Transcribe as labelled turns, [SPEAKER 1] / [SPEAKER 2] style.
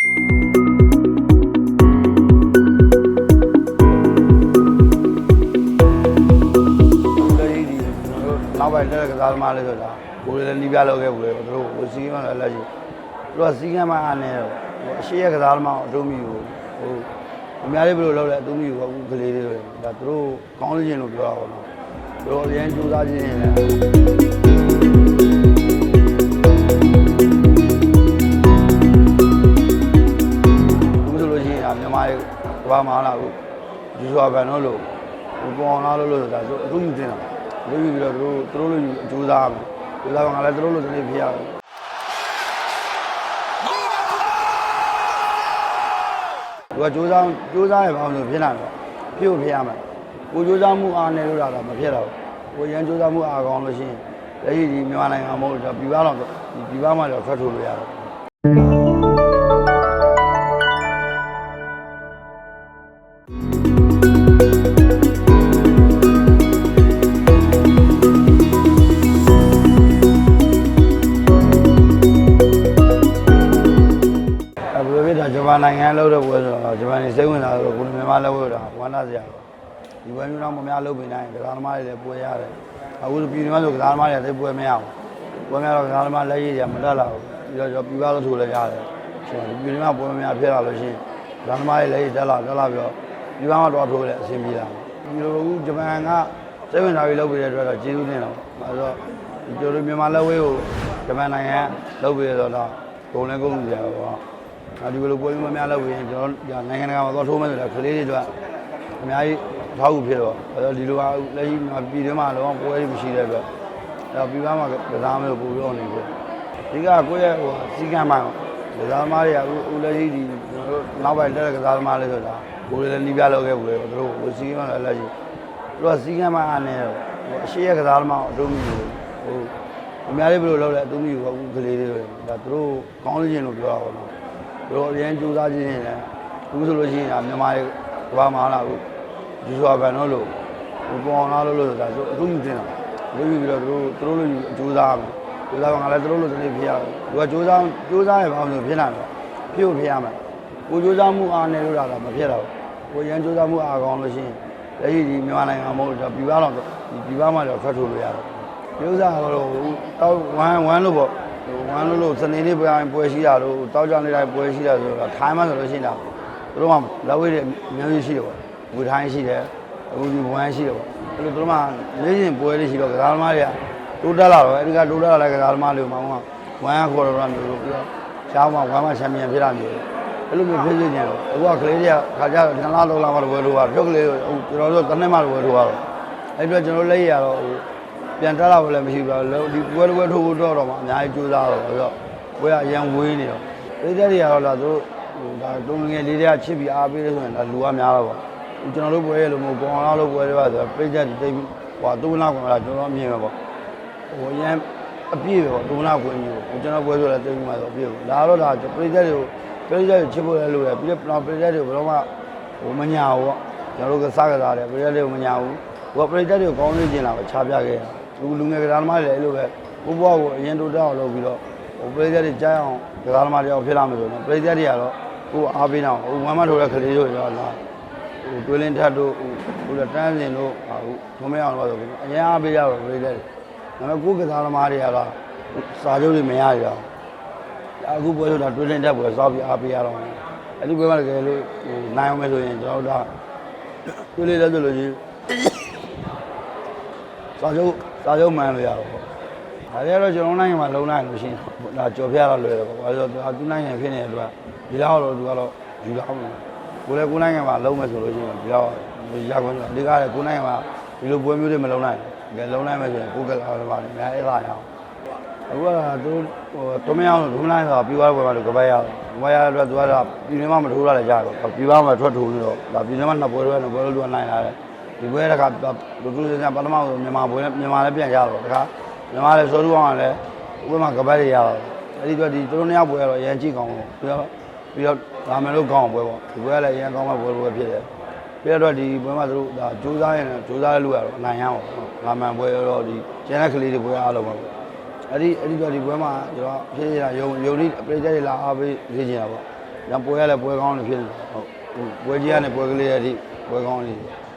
[SPEAKER 1] လက်ရှိဒီကျွန်တော်တို့နောက်ပိုင်းတက်ကစားသမားလေးဆိုတာကိုယ်လည်းနီးပြလောက်ခဲ့ဘူးလေသူတို့ဟိုစီးကမ်းလည်းလက်ရှိသူတို့ကစီးကမ်းမှအားနေတော့ဟိုအရှိရကစားသမားအတုံးမီကိုဟိုအများလေးဘယ်လိုလုပ်လဲအတုံးမီကိုအခုကလေးလေးတွေဒါသူတို့ကောင်းခြင်းလို့ပြောတာပေါ့နော်သူတို့အရင်ကြိုးစားခြင်းနဲ့ ကဘာမှလာဘူးယူဇာဘန်တို့လို့ဟိုပေါ်အောင်လာလို့လို့ဆိုတာသူအတုံးမီတင်တာအတုံးမီပြီးတော့သူတို့သူတို့လိုကြိုးစားမယ်ကြိုးစားကငါလည်းသူတို့လိုတနေ့ဖြစ်ရတယ်သူကစူးစမ်းစူးစမ်းရပါအောင်လို့ဖြစ်လာတော့ဖြစ်ဖို့ဖြစ်ရမှာကိုစူးစမ်းမှုအားနေလို့လာတာမဖြစ်တော့ဘူးကိုရန်စူးစမ်းမှုအားကောင်းလို့ရှိရင်လက်ရှိဒီမြန်မာနိုင်ငံမဟုတ်တော့ပြည်ပတော့ဒီပြည်ပမှာတော့ထွက်ထုတ်လို့ရတ န်နိုင်ငံလောက်တဲ့ပွဲဆိုတော့ဂျပန်နေစိတ်ဝင်စားတော့ကိုမြန်မာလောက်ရတာဝမ်းသာစရာဒီပွဲမျိုးတော့မများလုပ်ပေးနိုင်ကစားသမားတွေလည်းပွဲရတယ်အခုပြည်နယ်မှာဆိုကစားသမားတွေလည်းပွဲမရဘူးပွဲမရတော့ကစားသမားလက်ရည်တွေမတက်လာဘူးပြီးတော့ပြည်ပလို့ဆိုလည်းရတယ်ဆိုတော့ပြည်နယ်မှာပွဲမများဖြစ်လာလို့ရှိရင်ကစားသမားတွေလက်ရည်တက်လာတက်လာပြီးတော့ပြည်ပမှာတော့ထိုးလည်းအဆင်ပြေလာဒီလိုအခုဂျပန်ကစိတ်ဝင်စားပြီးလုပ်ပေးတဲ့အတွက်တော့ကျေးဇူးတင်တော့အဲတော့ကျွန်တော်မြန်မာလက်ဝဲကိုဂျပန်နိုင်ငံလုပ်ပေးရတော့တော့ဂုံလည်းဂုံကြရပါတော့အဲ ဒီလိုပွဲမျိုးများလုပ်ပြီးရင်ကျွန်တော်နိုင်ငံတကာမှာသွားထိုးမယ်ဆိုတော့ကလေးတွေအတွက်အများကြီးထောက်ကူဖြစ်တော့အဲတော့ဒီလိုကလက်ရှိမှာပြည်တွင်းမှာတော့ပွဲတွေမရှိတဲ့အတွက်အဲတော့ပြည်ပမှာကစားမယ်လို့ပို့ပြောနေပြီဒီကကိုယ့်ရဲ့ဟိုစီကံမှာကစားသမားတွေကအခုအခုလက်ရှိဒီကျွန်တော်တို့နောက်ပိုင်းတက်ကစားသမားလေးဆိုတာကိုယ်လည်းနီးပြလောက်ခဲ့ဘူးလေသူတို့ဟိုစီကံလည်းလက်ရှိသူတို့ကစီကံမှာအားနေတော့ဟိုအရှိရကစားသမားအတုံးမီဟိုအများလေးဘယ်လိုလုပ်လဲအတုံးမီကိုအခုကလေးလေးတွေဒါသူတို့ကောင်းခြင်းလို့ပြောတာပေါ့နော် တို့အရင်ကြိုးစားခြင်းနဲ့အခုဆိုလို့ရှိရင်မြန်မာရဲ့ကဘာမှလာဘူးယူဇာဘန်တို့လို့ဟိုပေါ်အောင်လာလို့လို့ဆိုတာသူအတုံးယူတင်တာအတုံးယူပြီးတော့တို့တို့လိုကြိုးစားမယ်ကြိုးစားကငါလည်းတို့လိုတနေ့ဖြစ်ရတယ်သူကကြိုးစားကြိုးစားရပါအောင်လို့ဖြစ်လာတော့ဖြစ်ဖို့ဖြစ်ရမှာကိုကြိုးစားမှုအားနေလို့လာတာမဖြစ်တော့ဘူးကိုရန်ကြိုးစားမှုအားကောင်းလို့ရှိရင်လက်ရှိဒီမြန်မာနိုင်ငံမဟုတ်တော့ပြည်ပတော့ဒီပြည်ပမှာတော့ထွက်ထုတ်လို့ရတယ်ဒီဥစ္စာကတော့တောက်ဝမ်းဝမ်းလို့ပေါ့ဟို ဝမ်းလို့လို့စနေနေ့ပွဲတိုင်းပွဲရှိတာလို့တောက်ကြနေတိုင်းပွဲရှိတာဆိုတော့ခိုင်းမှဆိုလို့ရှိရင်တော့သူတို့ကလက်ဝဲတွေအများကြီးရှိတယ်ပေါ့ဝေထိုင်းရှိတယ်အခုဒီဝမ်းရှိတယ်ပေါ့အဲ့လိုသူတို့ကလေးချင်းပွဲတွေရှိတော့ကစားသမားတွေကတိုးတက်လာတော့အဲ့ဒီကတိုးတက်လာတဲ့ကစားသမားတွေကိုမှကဝမ်းခေါ်တော့တာမျိုးလို့ပြီးတော့ရှားမှဝမ်းမှချန်ပီယံဖြစ်တာမျိုးအဲ့လိုမျိုးဖြစ်နေတယ်အခုကကလေးတွေကခါကြတော့နှစ်လလောက်လာမှတော့ဝယ်လို့ပါပြုတ်ကလေးဟိုကျွန်တော်တို့တစ်နှစ်မှတော့ဝယ်လို့ပါတော့အဲ့ဒီတော့ကျွန်တော်လက်ရရတော့ဟို ပြန်တက်လာဖို့လည်းမရှိဘူးလို့ဒီပွဲတစ်ပွဲထိုးဖို့တော့တော့မှအများကြီးကြိုးစားတော့ဆိုတော့ပွဲကအရန်ဝေးနေတော့ပြည်သက်တွေကတော့လာသူဟိုဒါတုံးငယ်လေးတွေကချစ်ပြီးအားပေးလို့ဆိုရင်ဒါလူကများတော့ပေါ့ကျွန်တော်တို့ပွဲရလို့မဟုတ်ပေါ်အောင်လို့ပွဲတွေပါဆိုတော့ပြည်သက်တွေတိတ်ဟိုတူနာကွန်လာကျွန်တော်အမြင်ပဲပေါ့ဟိုအရန်အပြည့်ပဲပေါ့တူနာကွန်ကြီးကိုကျွန်တော်ပွဲဆိုလည်းတိတ်ပြီးမှဆိုအပြည့်ပေါ့ဒါတော့ဒါပြည်သက်တွေကိုပြည်သက်တွေချစ်ဖို့လည်းလိုတယ်ပြီးတော့ပြည်သက်တွေကိုဘယ်တော့မှဟိုမညာဘူးပေါ့ကျွန်တော်တို့ကစားကစားတယ်ပြည်သက်တွေကိုမညာဘူးဟိုပြည်သက်တွေကိုကောင်းနေကျင်လာပဲခြားပြခဲ့တာ လူလူငယ်ကစားသမားတွေလည်းအဲ့လိုပဲဘိုးဘွားကိုအရင်တိုးတက်အောင်လုပ်ပြီးတော့ဟိုပရိသတ်တွေကြားအောင်ကစားသမားတွေအောင်ဖြစ်လာမယ်ဆိုတော့ပရိသတ်တွေကတော့ကိုယ်အားပေးနေအောင်ဟိုဝမ်းမထိုးတဲ့ကလေးတွေတော့လာဟိုတွေးလင်းထက်တို့ဟိုတန်းစင်တို့ဟာဟိုထုံးမအောင်လို့ဆိုပြီးအရင်အားပေးကြတော့ပရိသတ်တွေဒါပေမဲ့ကိုယ်ကစားသမားတွေကတော့စာချုပ်တွေမရရအောင်အခုပွဲဆိုတာတွေးလင်းထက်ပွဲစောက်ပြီးအားပေးရတော့အဲ့ဒီပွဲမှာတကယ်လို့ဟိုနိုင်အောင်မယ်ဆိုရင်ကျွန်တော်တို့ကတွေးလေးလည်းဆိုလို့ရှိရင် စာချုပ်စာချုပ်မှန်လို့ရတော့ပေါ့ဒါကြတော့ကျွန်တော်နိုင်ငံမှာလုံနိုင်လို့ရှိရင်ဒါကြော်ပြရတော့လွယ်တယ်ပေါ့ဘာလို့လဲဆိုတော့သူနိုင်ငံဖြစ်နေတဲ့အတွက်ဒီလောက်တော့သူကတော့ယူလောက်မယ်ကိုလည်းကိုနိုင်ငံမှာလုံမယ်ဆိုလို့ရှိရင်ဒီလောက်ရခွင့်ဆိုအဓိကကကိုနိုင်ငံမှာဒီလိုပွဲမျိုးတွေမလုံနိုင်ဘူးကဲလုံနိုင်မယ်ဆိုရင်ကိုကလာတော့ပါနေအများအဲ့ဒါရအောင်အခုကသူဟိုတမရအောင်ဒုမနိုင်ဆိုပြီးသွားပွဲမှာလို့ကပတ်ရအောင်ကပတ်ရတဲ့အတွက်သူကတော့ပြည်တွင်းမှာမထိုးရလည်းကြတော့ပြည်ပမှာထွက်ထိုးနေတော့ဒါပြည်တွင်းမှာနှစ်ပွဲတော့နှစ်ပွဲလို့သူကနိုင်လာတယ် ဒီပွဲတခါလူလူစင်ပထမဆိုမြန်မာပွဲနဲ့မြန်မာလည်းပြန်ရတော့တခါမြန်မာလည်းစောထူအောင်လည်းဥပမာကပတ်တွေရတော့အဲ့ဒီတော့ဒီသူတို့နှစ်ယောက်ပွဲကတော့အရင်ကြည့်ကောင်းတယ်ပြီးတော့ပြီးတော့ဒါမယ်လို့ကောင်းအောင်ပွဲပေါ့ဒီပွဲကလည်းအရင်ကောင်းမဲ့ပွဲပွဲဖြစ်တယ်ပြီးတော့ဒီပွဲမှာသူတို့ဒါကြိုးစားရင်ကြိုးစားရလို့ရတော့အနိုင်ရအောင်ငါမှန်ပွဲတော့ဒီကျန်တဲ့ကလေးတွေပွဲအားလုံးပါပေါ့အဲ့ဒီအဲ့ဒီတော့ဒီပွဲမှာကျွန်တော်ဖြစ်ရတာယုံယုံဒီအပရိသတ်တွေလာအားပေးနေကြတာပေါ့ညပွဲရလဲပွဲကောင်းနေဖြစ်နေဟုတ်ဟိုပွဲကြီးကနေပွဲကလေးရအထိပွဲကောင်းနေတယ်